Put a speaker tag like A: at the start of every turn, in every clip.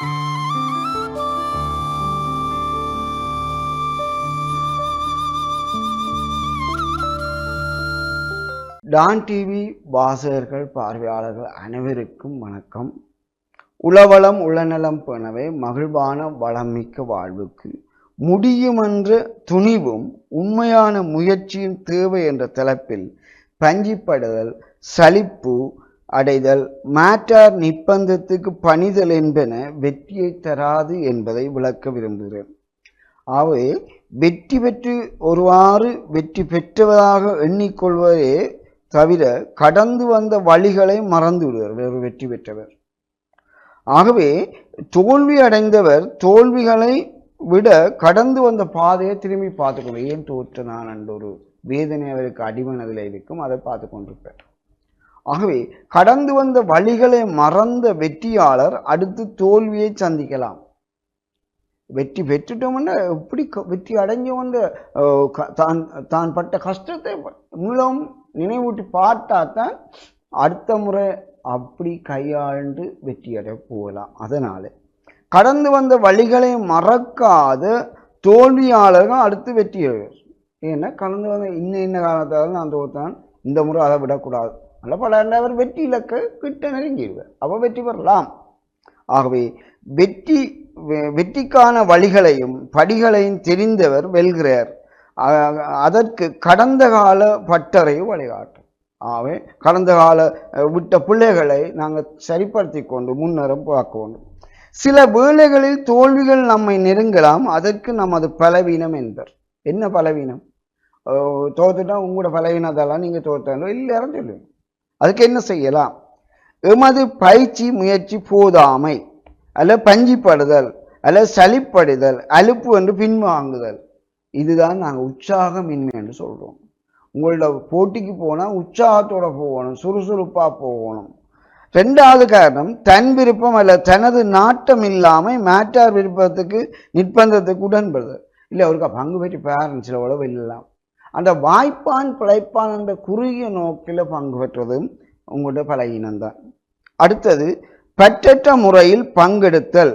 A: Don TV வாசகர்கள் பார்வையாளர்கள் அனைவருக்கும் வணக்கம். உளவளம் உளநலம் போனவை மகிழ்வான வளமிக்க வாழ்வுக்கு. முடியுமென்ற துணிவும் உண்மையான முயற்சியும் தேவை என்ற தலைப்பில் பஞ்சிப்படுதல் சலிப்பு அடைதல். மாற்றார் நிப்பந்தத்துக்கு பணிதல் என்பன வெற்றியை தராது என்பதை விளக்க விரும்புகிறேன். ஆகவே வெற்றி பெற்று ஒருவாறு வெற்றி பெற்றவதாக எண்ணிக்கொள்வதே தவிர கடந்து வந்த வழிகளை மறந்து விடுவார் வேறு வெற்றி பெற்றவர். ஆகவே தோல்வி அடைந்தவர் தோல்விகளை விட கடந்து வந்த பாதையை திரும்பி பார்த்துக்கணும் ஏன் தோற்ற நான் என்ற ஒரு வேதனை அவருக்கு அடிமனதில் இருக்கும் அதை பார்த்து கொண்டிருப்பார் ஆகவே கடந்து வந்த வழிகளை மறந்த வெற்றியாளர் அடுத்து தோல்வியை சந்திக்கலாம். வெற்றி பெற்றுட்டோம்னா எப்படி க- வெற்றி அடைஞ்சவன்ற தான் தான் பட்ட கஷ்டத்தை மூலம் நினைவூட்டி பார்த்தா தான் அடுத்த முறை அப்படி கையாண்டு வெற்றி அடைய போகலாம். அதனால கடந்து வந்த வழிகளை மறக்காத தோல்வியாளர்கள் அடுத்து வெற்றி ஏன்னா கடந்து வந்த இன்ன இன்ன காலத்தால் நான் தோத்தான் இந்த முறை அதை விடக்கூடாது. நல்ல பல அவர் வெற்றி இலக்க கிட்ட நெருங்கிடுவார் அப்போ வெற்றி பெறலாம். ஆகவே வெற்றி வெ- வெற்றிக்கான வழிகளையும் படிகளையும் தெரிந்தவர் வெல்கிறார். அதற்கு கடந்த கால பட்டறையும் வழிகாட்டும். ஆகவே கடந்த கால விட்ட பிள்ளைகளை நாங்கள் சரிப்படுத்தி கொண்டு முன்னரும் பார்க்க வேண்டும். சில வேளைகளில் தோல்விகள் நம்மை நெருங்கலாம். அதற்கு நமது பலவீனம் என்பர். என்ன பலவீனம்? தோத்துட்டா உங்களோட பலவீனத்தெல்லாம் நீங்கள் தோத்தாலும் இல்லையாரும் சொல்லுவீங்க அதுக்கு என்ன செய்யலாம்? எமது பயிற்சி முயற்சி போதாமை அல்ல பஞ்சிப்படுதல் அல்ல சளிப்படுதல் அலுப்பு என்று பின்வாங்குதல். இதுதான் நாங்கள் உற்சாகமின்மை என்று சொல்கிறோம் உங்களோட போட்டிக்கு போனால் உற்சாகத்தோட போகணும் சுறுசுறுப்பாக போகணும். ரெண்டாவது காரணம் தன் விருப்பம் அல்ல தனது நாட்டம் இல்லாமல் மேட்டார் விருப்பத்துக்கு நிர்பந்தத்துக்கு உடன்படுதல். இல்லை அவருக்கு பங்கு பெற்று பேரண்ட்ஸில் உழவு வெல்லலாம் அந்த வாய்ப்பான் பிழைப்பான் என்ற குறுகிய நோக்கில் பங்கு பெற்றதும் உங்களோட பலகீனம்தான் அடுத்தது பற்றற்ற முறையில் பங்கெடுத்தல்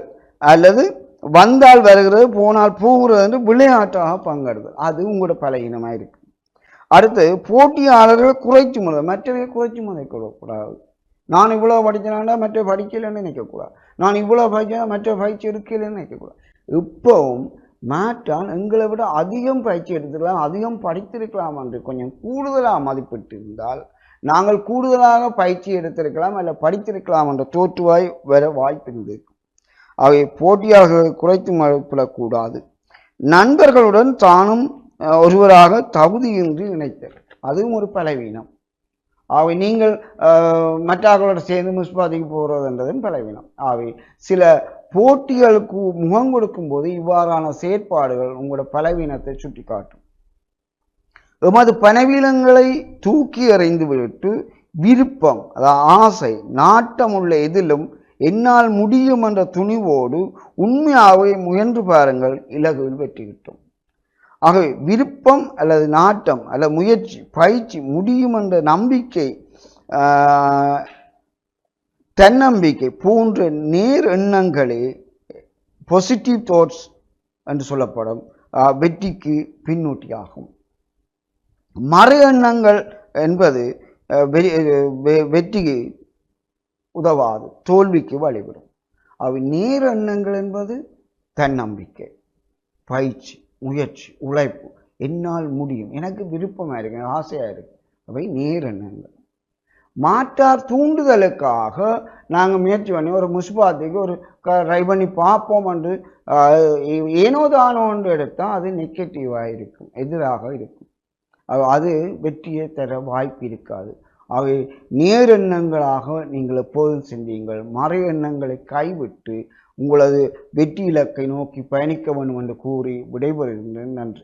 A: அல்லது வந்தால் வருகிறது போனால் போகிறது என்று விளையாட்டாக பங்கெடுத்தல். அது உங்களோட பலகீனமாக இருக்கு. அடுத்து போட்டியாளர்கள் குறைச்சி முறை மற்றவை குறைச்சி மதிக்கக்கூடாது நான் இவ்வளோ படித்தனாண்டா மற்ற படிக்கலைன்னு நினைக்கக்கூடாது. நான் இவ்வளோ படித்தா மற்ற பயிற்சி இருக்கலைன்னு நினைக்கக்கூடாது. இப்போவும் மேட்டான் எங்களை விட அதிகம் பயிற்சி எடுத்திருக்கலாம் அதிகம் படித்திருக்கலாம் என்று கொஞ்சம் கூடுதலாக மதிப்பிட்டிருந்தால் நாங்கள் கூடுதலாக பயிற்சி எடுத்திருக்கலாம் அல்ல படித்திருக்கலாம் என்ற தோற்றுவாய் வர வாய்ப்பு இருந்தது அவை போட்டியாளர்களை குறைத்து மதிப்பிடக்கூடாது. நண்பர்களுடன் தானும் ஒருவராக தகுதியின்றி நினைத்தல் அதுவும் ஒரு பலவீனம். ஆகவே நீங்கள் மற்றாக்களோட மற்றவர்களோட சேர்ந்து முஸ்பாதிக்கு போகிறதுன்றதும் பலவீனம். ஆகவே சில போட்டிகளுக்கு முகம் கொடுக்கும்போது இவ்வாறான செயற்பாடுகள் உங்களோட பலவீனத்தை சுட்டிக்காட்டும். எமது பனவீனங்களை தூக்கி எறிந்து விட்டு விருப்பம் அதாவது ஆசை நாட்டம் உள்ள எதிலும் என்னால் முடியும் என்ற துணிவோடு உண்மையாகவே முயன்று பாருங்கள் இலகுவில் வெற்றி கிட்டும். ஆகவே விருப்பம் அல்லது நாட்டம் அல்லது முயற்சி பயிற்சி முடியும் என்ற நம்பிக்கை தன்னம்பிக்கை போன்ற நேர் எண்ணங்களே பாசிட்டிவ் தாட்ஸ் என்று சொல்லப்படும் வெற்றிக்கு பின்னூட்டியாகும். மறு எண்ணங்கள் என்பது வெ- வெ- வெற்றிக்கு உதவாது தோல்விக்கு வழிவிடும். அவை நேர் எண்ணங்கள் என்பது தன்னம்பிக்கை பயிற்சி. முயற்சி உழைப்பு. என்னால் முடியும். எனக்கு விருப்பமாக இருக்கு ஆசையாக இருக்கு. அவை நேர் எண்ணங்கள். மாற்றார் தூண்டுதலுக்காக நாங்கள் முயற்சி பண்ணி ஒரு முஸ்பாத்துக்கு ஒரு ட்ரை பண்ணி பார்ப்போம் என்று ஏனோ தானோ என்று எடுத்தால் அது நெகட்டிவாக இருக்கும் எதிராக இருக்கும். அது- அது வெற்றியை தர வாய்ப்பு இருக்காது. ஆகவே நேர் எண்ணங்களாக நீங்கள் எப்போதும் சிந்தியுங்கள். மறை எண்ணங்களை கைவிட்டு உங்களது வெற்றி இலக்கை நோக்கி பயணிக்க வேண்டும் என்று கூறி விடைபெறுகின்றேன். நன்றி.